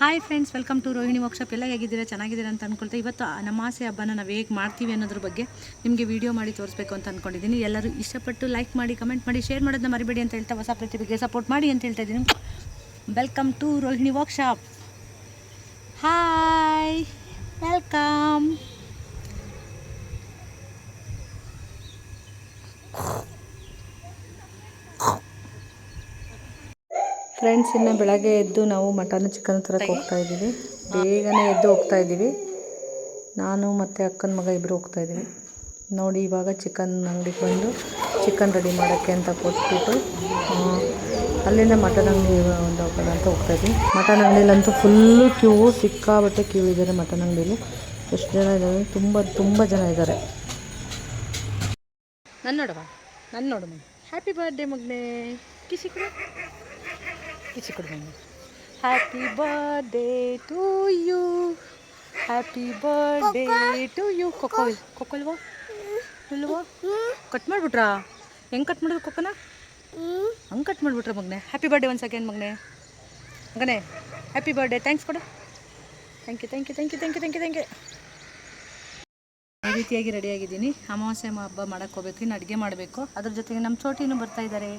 Hi friends welcome to Rohini workshop ಎಲ್ಲ ಹೇಗಿದ್ದೀರಾ? ಚೆನ್ನಾಗಿದ್ದೀರಾ ಅಂತ ಅಂದ್ಕೊಳ್ತಾ ಇವತ್ತು ನಮಾಸೆ ಹಬ್ಬನ ನಾವು ಹೇಗೆ ಮಾಡ್ತೀವಿ ಅನ್ನೋದ್ರ ಬಗ್ಗೆ ನಿಮಗೆ ವಿಡಿಯೋ ಮಾಡಿ ತೋರಿಸ್ಬೇಕು ಅಂತ ಅಂದ್ಕೊಂಡಿದ್ದೀನಿ ಎಲ್ಲರೂ ಇಷ್ಟಪಟ್ಟು ಲೈಕ್ ಮಾಡಿ ಕಮೆಂಟ್ ಮಾಡಿ ಶೇರ್ ಮಾಡೋದನ್ನ ಮರಿಬೇಡಿ ಅಂತ ಹೇಳ್ತಾ ಹೊಸ ಪ್ರತಿಭೆಗೆ ಸಪೋರ್ಟ್ ಮಾಡಿ ಅಂತ ಹೇಳ್ತಾ ಇದ್ದೀನಿ. Welcome to Rohini workshop hi welcome friends ಇನ್ನು ಬೆಳಗ್ಗೆ ಎದ್ದು ನಾವು ಮಟನ್ ಚಿಕನ್ ತರಕ್ಕೆ ಹೋಗ್ತಾ ಇದ್ದೀವಿ. ಬೇಗನೆ ಎದ್ದು ಹೋಗ್ತಾ ಇದ್ದೀವಿ. ನಾನು ಮತ್ತು ಅಕ್ಕನ ಮಗ ಇಬ್ಬರು ಹೋಗ್ತಾ ಇದ್ದೀವಿ. ನೋಡಿ ಇವಾಗ ಚಿಕನ್ ಅಂಗಡಿಗೆ ಬಂದು ಚಿಕನ್ ರೆಡಿ ಮಾಡೋಕ್ಕೆ ಅಂತ ಕೊಟ್ಬಿಟ್ಟು ಅಲ್ಲಿಂದ ಮಟನ್ ಅಂಗಡಿ ಒಂದು ಹೋಗೋಣ ಅಂತ ಹೋಗ್ತಾ ಇದ್ವಿ ಮಟನ್ ಅಂಗಡಿಲಂತೂ ಫುಲ್ಲು ಕ್ಯೂ ಸಿಕ್ಕಾಬಟ್ಟೆ ಕ್ಯೂ ಇದ್ದಾರೆ ಮಟನ್ ಅಂಗಡಿಲಿ. ಎಷ್ಟು ಜನ ಇದ್ದಾರೆ? ತುಂಬ ತುಂಬ ಜನ ಇದ್ದಾರೆ. ನನ್ನ ನೋಡವ ನನ್ನ ನೋಡುವ ಹ್ಯಾಪಿ ಬರ್ಡೇ ಮಗನೇ. ಕಿಸಿ ಕೊಡು ಕಿಸಿ ಕೊಡು ಮಗನೇ happy birthday to you happy birthday to you kho kho ಕೊಕ್ಕೋ ಇಲ್ವಾ? ಕಟ್ ಮಾಡಿಬಿಟ್ರಾ? ಹೆಂಗೆ ಕಟ್ ಮಾಡಿದ್ರು ಕೊಕ್ಕನ ಹಂಗೆ ಕಟ್ ಮಾಡಿಬಿಟ್ರ ಮಗನೇ. ಹ್ಯಾಪಿ ಬರ್ಡೇ ಒಂದು ಸೆಕೆಂಡ್ ಮಗನೇ. ಮಗನೇ ಹ್ಯಾಪಿ ಬರ್ಡೇ ಥ್ಯಾಂಕ್ಸ್ ಕೊಡು. Thank you thank you thank you thank you thank you thank you ಈ ರೀತಿಯಾಗಿ ರೆಡಿಯಾಗಿದ್ದೀನಿ ಅಮಾವಾಸ್ಯೆ ಹಬ್ಬ ಮಾಡಕ್ಕೆ ಹೋಗ್ಬೇಕು, ಇನ್ನು ಅಡುಗೆ ಮಾಡಬೇಕು. ಅದ್ರ ಜೊತೆಗೆ ನಮ್ಮ ಚೋಟಿನೂ ಬರ್ತಾ ಇದ್ದಾರೆ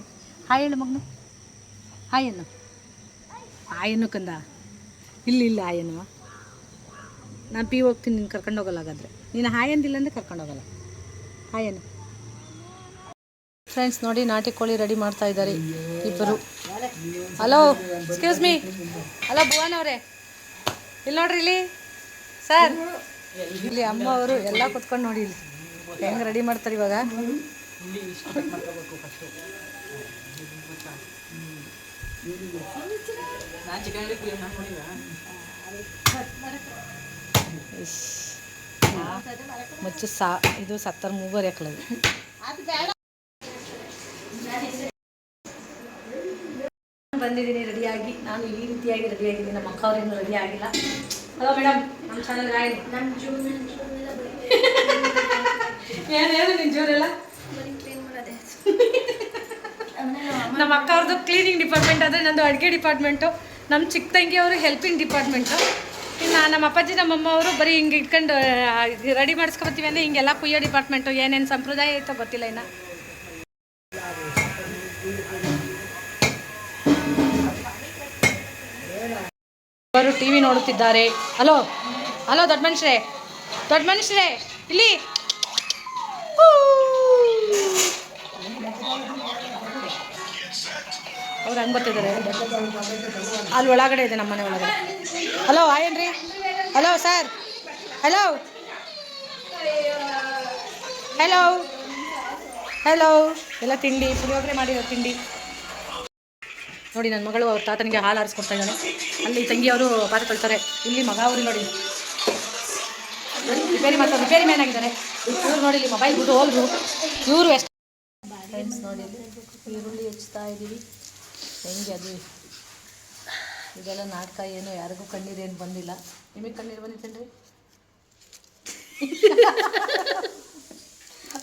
ಹಾಯ್ ಹೇಳು ಮಗನು. ಹಾಯ್ ಏನು ಹಾಯ್ ಏನು ಕಂದ? ಇಲ್ಲ ಇಲ್ಲ, ಆಯನು. ನಾನು ಪಿ ಹೋಗ್ತೀನಿ, ನೀನು ಕರ್ಕೊಂಡು ಹೋಗಲ್ಲ ಹಾಗಾದ್ರೆ. ನೀನು ಹಾಯಂದಿಲ್ಲ ಅಂದರೆ ಕರ್ಕೊಂಡು ಹೋಗಲ್ಲ. ಹಾಯನು. ಫ್ರೆಂಡ್ಸ್ ನೋಡಿ, ನಾಟಿ ಕೋಳಿ ರೆಡಿ ಮಾಡ್ತಾ ಇದ್ದಾರೆ ಇಬ್ಬರು. Hello excuse me hello Bhuvan ಅವರೇ. ಇಲ್ಲಿ ನೋಡ್ರಿ, ಇಲ್ಲಿ. ಸರ್ ಇಲ್ಲಿ ಅಮ್ಮ ಅವರು ಎಲ್ಲ ಕುತ್ಕೊಂಡು ನೋಡಿ ಇಲ್ಲಿ. ಹೆಂಗೆ ರೆಡಿ ಮಾಡ್ತಾರೆ ಇವಾಗ? ಇಶ್. ಮುಚ್ಚು ಸಾ ಇದು ಸತ್ತರ ಮೂಗರ್ ಹಾಕ್ಲದು ಬಂದಿದ್ದೀನಿ ರೆಡಿಯಾಗಿ ನಾನು ಈ ರೀತಿಯಾಗಿ ರೆಡಿಯಾಗಿದ್ದೀನಿ ನಮ್ಮ ಅಕ್ಕ ಅವ್ರೇನು ರೆಡಿ ಆಗಿಲ್ಲ. ಹಲೋ ಮೇಡಮ್ ನಮ್ಮ ಚಾನಲ್ ಆಗಿ ಏನು ಹೇಳು ನಿನ್ನ ಜೋರೆಲ್ಲ ನಮ್ಮ ಅಕ್ಕ ಅವ್ರದ್ದು ಕ್ಲೀನಿಂಗ್ ಡಿಪಾರ್ಟ್ಮೆಂಟ್ ಆದರೆ ನಂದು ಅಡುಗೆ ಡಿಪಾರ್ಟ್ಮೆಂಟು ನಮ್ಮ ಚಿಕ್ಕ ತಂಗಿ ಅವರು ಹೆಲ್ಪಿಂಗ್ ಡಿಪಾರ್ಟ್ಮೆಂಟು ಇನ್ನು ನಮ್ಮ ಅಪ್ಪಾಜಿ ನಮ್ಮಮ್ಮ ಅವರು ಬರೀ ಹಿಂಗೆ ಇಟ್ಕೊಂಡು ರೆಡಿ ಮಾಡಿಸ್ಕೊಬತ್ತೀವಿ ಅಂದರೆ ಹಿಂಗೆಲ್ಲ ಕುಯ್ಯೋ ಡಿಪಾರ್ಟ್ಮೆಂಟು ಏನೇನು ಸಂಪ್ರದಾಯ ಐತೋ ಗೊತ್ತಿಲ್ಲ ಇನ್ನು. ಅವರು ಟಿ ವಿ ನೋಡುತ್ತಿದ್ದಾರೆ. ಹಲೋ ಹಲೋ ದೊಡ್ಡ ಮನುಷ್ಯರೇ ದೊಡ್ಡ ಮನುಷ್ಯರೇ, ಇಲ್ಲಿ. ಅವ್ರು ಹಂಗೆ ಗೊತ್ತಿದ್ದಾರೆ ಅಲ್ಲಿ ಒಳಗಡೆ ಇದೆ ನಮ್ಮ ಮನೆ ಒಳಗಡೆ. Hello ಆಯನ್ರಿ hello sir hello hello hello ಎಲ್ಲ ತಿಂಡಿ, ಪುಳಿಯೋಗರೆ ಮಾಡಿರೋ ತಿಂಡಿ. ನೋಡಿ ನನ್ನ ಮಗಳು ಅವ್ರ ತಾತನಿಗೆ ಹಾಲು ಆರಿಸ್ಕೊಡ್ತಾ ಇದ್ದಾನೆ ಅಲ್ಲಿ ತಂಗಿಯವರು ಪಾತ್ರ ಕಳ್ತಾರೆ ಇಲ್ಲಿ ಮಗ ಅವ್ರಿಗೆ ನೋಡಿ. ರಿಪೇರಿ ಮಾಡ್ತಾರೆ ರಿಪೇರಿ ಮ್ಯಾನ್ ಆಗಿದ್ದಾರೆ ಇವ್ರು ನೋಡಿ, ಇಲ್ಲಿ ಮೊಬೈಲ್ ಬಿಟ್ಟು ಹೋಗ್ರು ಇವರು ಎಷ್ಟು ನೋಡಿ, ಈರುಳ್ಳಿ ಹೆಚ್ಚುತ್ತಾ ಇದ್ದೀವಿ. ಹೆಂಗೆ ಅದು? ಇದೆಲ್ಲ ನಾಟಕ ಏನು ಯಾರಿಗೂ ಕಣ್ಣೀರೇನು ಬಂದಿಲ್ಲ. ನಿಮಗೆ ಕಣ್ಣೀರು ಬಂದಿತ್ತೇನ್ರಿ?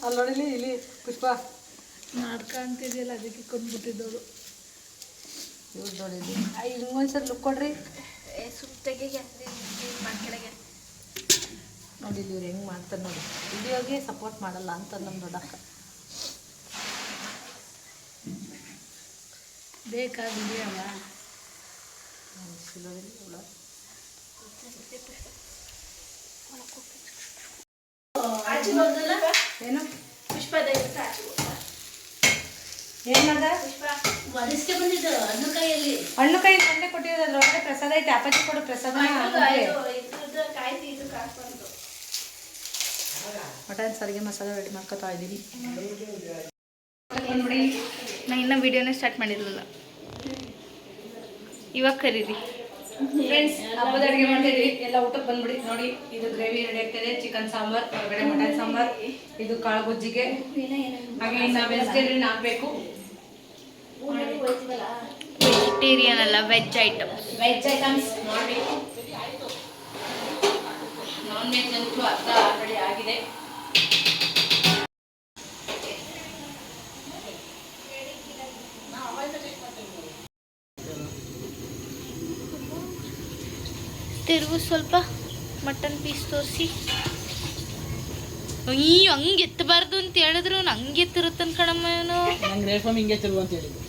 ಅಲ್ಲಿ ನೋಡಿಲಿ ಇಲ್ಲಿ ಪುಷ್ಪ. ನಾಟಕ ಅಂತಿದೆಯಲ್ಲ ಅದಕ್ಕೆ ಕೊಂಡ್ಬಿಟ್ಟಿದ್ದವರು. ಇವ್ರು ನೋಡಿದ್ವಿ ಇನ್ನೊಂದ್ಸರಿ ಲುಕ್ ಕೊಡ್ರಿ. ಸುತ್ತಗೆ ಕೆಳಗೆ. ನೋಡಿ ಇವ್ರು ಹೆಂಗೆ ಮಾಡ್ತಾರೆ ನೋಡಿ. ವಿಡಿಯೋಗೆ ಸಪೋರ್ಟ್ ಮಾಡಲ್ಲ ಅಂತ ನಮ್ಮ ದೊಡ್ಡಕ್ಕ ಬೇಕಾಗಿದೆಯಲ್ಲ. ಏನು? ಪುಷ್ಪ ಏನದ? ವರಿಸ್ಕೆ ಬಂದಿದ್ದು ಹಣ್ಣು ಕೈಯಲ್ಲಿ ಹಣ್ಣು ಕೈ ತಂದೆ ಕೊಟ್ಟಿರೋದು ಅದ್ರೊಳಗಡೆ ಪ್ರಸಾದ ಐತೆ. ಅಪ್ಪಾಜಿ ಕೊಡು ಪ್ರಸಾದ ಮಟನ್ ಸಾರಿಗೆ ಮಸಾಲೆ ರೆಡಿ ಮಾಡ್ಕೊತಾ ಇದ್ದೀನಿ. ನೋಡಿ ನಾ ಇನ್ನೂ ವಿಡಿಯೋನೇ ಸ್ಟಾರ್ಟ್ ಮಾಡಿರಲಿಲ್ಲ. ಇವಾಗ ಕರೀರಿ. ಫ್ರೆಂಡ್ಸ್ ಹಬ್ಬದ ಅಡುಗೆ ಮಾಡ್ತಿದ್ವಿ ಎಲ್ಲ ಊಟಕ್ಕೆ ಬಂದ್ಬಿಡಿ. ನೋಡಿ ಇದು ಗ್ರೇವಿ ರೆಡಿ ಆಗ್ತಿದೆ. ಚಿಕನ್ ಸಾಂಬಾರ್ ಹೊರಗಡೆ ಮಟನ್ ಸಾಂಬಾರ್ ಇದು ಕಾಳು ಗೊಜ್ಜಿಗೆ. ಹಾಗೆ ಇನ್ನು ವೆಜಿಟೇರಿಯನ್ ಹಾಕಬೇಕು ವೆಜಿಟೇರಿಯನ್ ಅಲ್ಲ ವೆಜ್ ಐಟಮ್ ವೆಜ್ ಐಟಮ್ಸ್ ನೋಡಿ ನಾನ್ ವೆಜ್ ಅಂತೂ ಅರ್ಧ ಆಲ್ರೆಡಿ ಆಗಿದೆ. ತಿರುಗು ಸ್ವಲ್ಪ ಮಟನ್ ಪೀಸ್ ತೋರಿಸಿ. ಈ ಹಂಗೆ ಎತ್ತಬಾರ್ದು ಅಂತ ಹೇಳಿದ್ರು ಹಂಗೆ ಎತ್ತಿರುತ್ತನ್ ಕಣಮ್ಮ ಇವನು. ನಂಗೆ ರೇಫಮ್ ಹಿಂಗೆ ಅಂತ ಹೇಳಿದ್ದು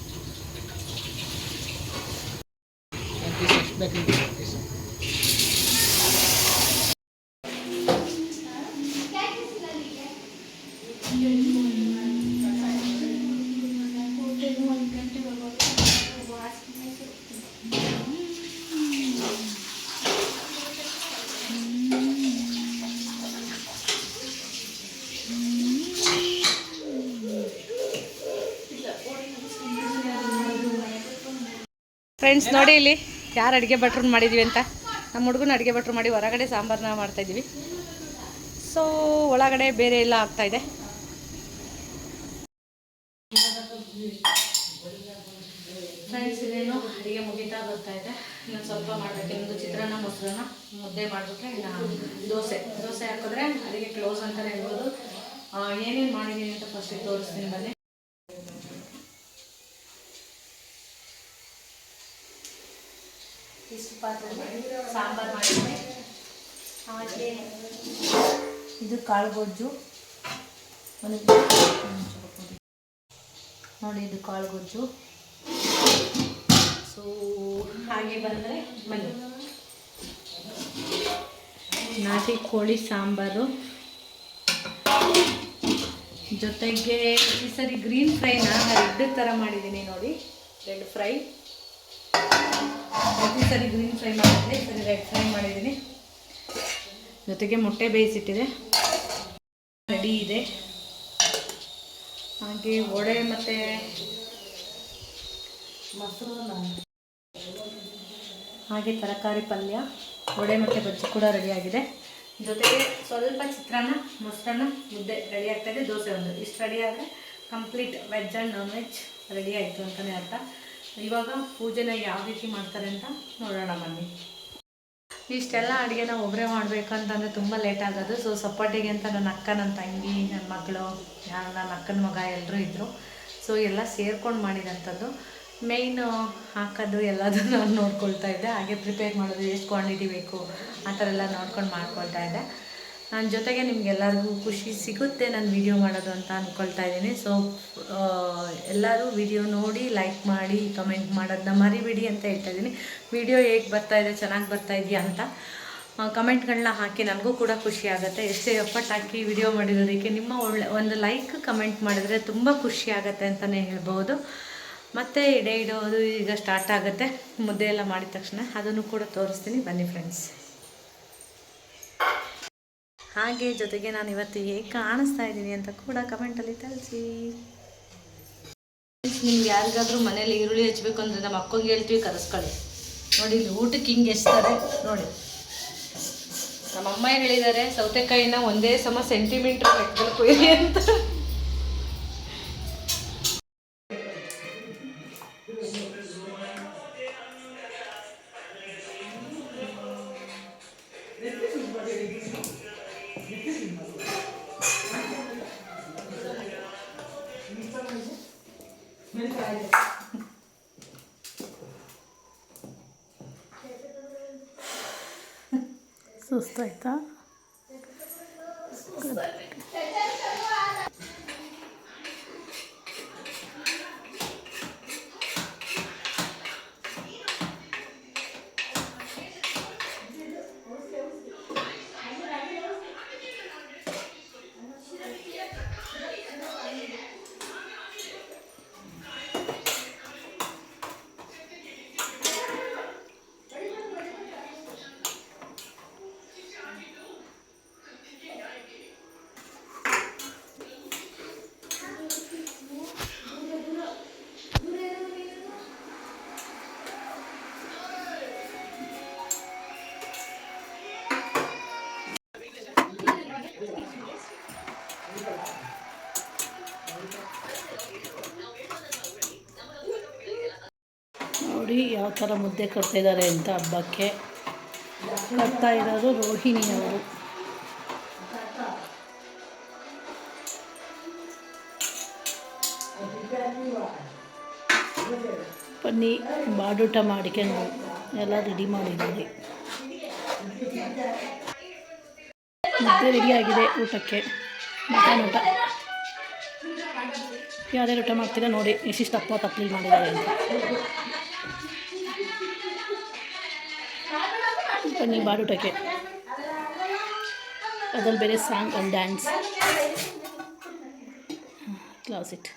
ಫ್ರೆಂಡ್ಸ್ ನೋಡಿ ಇಲ್ಲಿ ಯಾರು ಅಡುಗೆ ಭಟ್ರನ್ನ ಮಾಡಿದ್ವಿ ಅಂತ. ನಮ್ಮ ಹುಡುಗನ ಅಡುಗೆ ಭಟ್ರು ಮಾಡಿ ಹೊರಗಡೆ ಸಾಂಬಾರನ್ನ ಮಾಡ್ತಾಯಿದ್ವಿ ಸೊ ಒಳಗಡೆ ಬೇರೆ ಎಲ್ಲ ಆಗ್ತಾಯಿದೆ ಫ್ರೆಂಡ್ಸ್ ಇನ್ನೇನು ಅಡುಗೆ ಮುಗಿತಾ ಬರ್ತಾ ಇದೆ. ಇನ್ನೊಂದು ಸ್ವಲ್ಪ ಮಾಡಬೇಕು. ಇನ್ನೊಂದು ಚಿತ್ರಾನ್ನ ಮೊಸರನ್ನ ಮುದ್ದೆ ಮಾಡಿಬಿಟ್ರೆ ಇನ್ನು ದೋಸೆ. ದೋಸೆ ಹಾಕಿದ್ರೆ ಅಡುಗೆ ಕ್ಲೋಸ್ ಅಂತಲೇ ಹೇಳ್ಬೋದು. ಏನೇನು ಮಾಡಿದ್ದೀನಿ ಅಂತ ಫಸ್ಟಿಗೆ ತೋರಿಸ್ತೀನಿ ಬನ್ನಿ. ಇಷ್ಟು ಪಾತ್ರೆ ಸಾಂಬಾರು ಮಾಡಿದ್ದೆ ಹಾಗೆ ಇದು ಕಾಳು ಗೊಜ್ಜು. ನೋಡಿ ಇದು ಕಾಳು ಗೊಜ್ಜು. ಸೊ ಹಾಗೆ ಬಂದರೆ ಬನ್ನಿ. ನಾಟಿ ಕೋಳಿ ಸಾಂಬಾರು. ಜೊತೆಗೆ ಈ ಸರಿ ಗ್ರೀನ್ ಫ್ರೈನ ರೆಡ್ ಥರ ಮಾಡಿದ್ದೀನಿ ನೋಡಿ. ರೆಡ್ ಫ್ರೈ ಪ್ರತಿ ಸರಿ ಗ್ರೀನ್ ಫ್ರೈ ಮಾಡಿದ್ದೆ. ಈ ಸರಿ ರೆಡ್ ಫ್ರೈ ಮಾಡಿದ್ದೀನಿ. ಜೊತೆಗೆ ಮೊಟ್ಟೆ ಬೇಯಿಸಿಟ್ಟಿದೆ. ರೆಡಿ ಇದೆ. ಹಾಗೆ ವಡೆ ಮತ್ತು ಮೊಸರು ಹಾಗೆ ತರಕಾರಿ ಪಲ್ಯ, ವಡೆ ಮತ್ತು ಬಜ್ಜಿ ಕೂಡ ರೆಡಿಯಾಗಿದೆ ಜೊತೆಗೆ ಸ್ವಲ್ಪ ಚಿತ್ರಾನ್ನ, ಮೊಸರನ್ನ, ಮುದ್ದೆ ರೆಡಿ ಆಗ್ತಾಯಿದೆ ದೋಸೆ ಒಂದು. ಇಷ್ಟು ರೆಡಿ ಆದರೆ complete veg and non veg ready ಆಯಿತು ಅಂತಲೇ ಅರ್ಥ. ಇವಾಗ ಪೂಜೆನ ಯಾವ ರೀತಿ ಮಾಡ್ತಾರೆ ಅಂತ ನೋಡೋಣ ಬನ್ನಿ. ಇಷ್ಟೆಲ್ಲ ಅಡುಗೆನ ಒಬ್ಬರೇ ಮಾಡಬೇಕು ಅಂತಂದರೆ ತುಂಬ ಲೇಟ್ ಆಗೋದು. ಸೊ ಸಪೋರ್ಟಿಗೆ ಅಂತ ನನ್ನ ಅಕ್ಕ ನನ್ನ ತಂಗಿ, ನನ್ನ ಮಗಳು ನನ್ನ ಅಕ್ಕನ ಮಗ ಎಲ್ಲರೂ ಇದ್ದರು ಸೊ ಎಲ್ಲ ಸೇರ್ಕೊಂಡು ಮಾಡಿದಂಥದ್ದು. ಮೇಯ್ನು ಹಾಕೋದು ಎಲ್ಲದನ್ನು ನಾನು ನೋಡ್ಕೊಳ್ತಾ ಇದ್ದೆ. ಹಾಗೆ ಪ್ರಿಪೇರ್ ಮಾಡೋದು, ಎಷ್ಟು ಕ್ವಾಂಟಿಟಿ ಬೇಕು, ಆ ಥರ ಎಲ್ಲ ನೋಡ್ಕೊಂಡು ಮಾಡ್ಕೊಳ್ತಾ ಇದ್ದೆ. ನನ್ನ ಜೊತೆಗೆ ನಿಮಗೆಲ್ಲರಿಗೂ ಖುಷಿ ಸಿಗುತ್ತೆ ನಾನು ವಿಡಿಯೋ ಮಾಡೋದು ಅಂತ ಅಂದ್ಕೊಳ್ತಾ ಇದ್ದೀನಿ. ಸೊ ಎಲ್ಲರೂ ವಿಡಿಯೋ ನೋಡಿ ಲೈಕ್ ಮಾಡಿ ಕಮೆಂಟ್ ಮಾಡೋದನ್ನ ಮರಿಬೇಡಿ ಅಂತ ಹೇಳ್ತಾ ಇದ್ದೀನಿ. ವಿಡಿಯೋ ಹೇಗೆ ಬರ್ತಾ ಇದೆ, ಚೆನ್ನಾಗಿ ಬರ್ತಾ ಇದೆಯಾ ಅಂತ ಕಮೆಂಟ್ಗಳನ್ನ ಹಾಕಿ ನನಗೂ ಕೂಡ ಖುಷಿ ಆಗುತ್ತೆ. ಎಷ್ಟೇ ಎಫರ್ಟ್ ಹಾಕಿ ವಿಡಿಯೋ ಮಾಡಿರೋದಕ್ಕೆ ನಿಮ್ಮ ಒಳ್ಳೆ, ಒಂದು ಲೈಕ್ ಕಮೆಂಟ್ ಮಾಡಿದರೆ ತುಂಬ ಖುಷಿ ಆಗುತ್ತೆ ಅಂತಲೇ ಹೇಳ್ಬೋದು. ಮತ್ತು ಇಡೇ ಇಡೋದು ಈಗ ಸ್ಟಾರ್ಟ್ ಆಗುತ್ತೆ. ಮುದ್ದೆ ಎಲ್ಲ ಮಾಡಿದ ತಕ್ಷಣ ಅದನ್ನು ಕೂಡ ತೋರಿಸ್ತೀನಿ. ಬನ್ನಿ ಫ್ರೆಂಡ್ಸ್ ಹಾಗೆ ಜೊತೆಗೆ ನಾನು ಇವತ್ತು ಹೇಗೆ ಕಾಣಿಸ್ತಾ ಇದ್ದೀನಿ ಅಂತ ಕೂಡ ಕಮೆಂಟಲ್ಲಿ ತಿಳಿಸಿ. ನಿಮ್ಗೆ ಯಾರಿಗಾದ್ರೂ ಮನೇಲಿ ಈರುಳ್ಳಿ ಹಚ್ಬೇಕು ಅಂದರೆ ನಮ್ಮ ಅಕ್ಕಂಗೆ ಹೇಳ್ತೀವಿ, ಕರೆಸ್ಕೊಳ್ಳಿ. ನೋಡಿ, ಇಲ್ಲಿ ಊಟಕ್ಕೆ ಹಿಂಗೆ ಎಷ್ಟಾರೆ ನೋಡಿ. ನಮ್ಮ ಅಮ್ಮ ಹೇಳಿದ್ದಾರೆ, ಸೌತೆಕಾಯಿನ ಒಂದೇ ಸಮ ಸೆಂಟಿಮೀಟ್ರ್ ಕೊಯ್ಲಿ ಅಂತ. ಸುಸ್ತಾಯ್ತಾ ಥರ ಮುದ್ದೆ ಕಟ್ತಿದ್ದಾರೆ ಅಂತ ಹಬ್ಬಕ್ಕೆ ಕಟ್ತಾ ಇರೋದು ರೋಹಿಣಿ ಅವರು. ಬನ್ನಿ ಬಾಡೂಟ ಮಾಡ್ಕೊಂಡು ಎಲ್ಲ ರೆಡಿ ಮಾಡಿದ್ದೀವಿ ಮುದ್ದೆ ಆಗಿದೆ ಊಟಕ್ಕೆ. ಮಟನ್ ಊಟ. ಯಾರ್ಯಾರು ಊಟ ಮಾಡ್ತೀರಾ ನೋಡಿ, ಎಷ್ಟಿಷ್ಟು ಅಪ್ಪ ತಪ್ಪಲಿ ಮಾಡಿದ್ದಾರೆ ಅಂತ. ಬನ್ನಿ ಬಾಡೂಟಕ್ಕೆ. ಅದ್ರಲ್ಲಿ ಬೇರೆ song and dance class it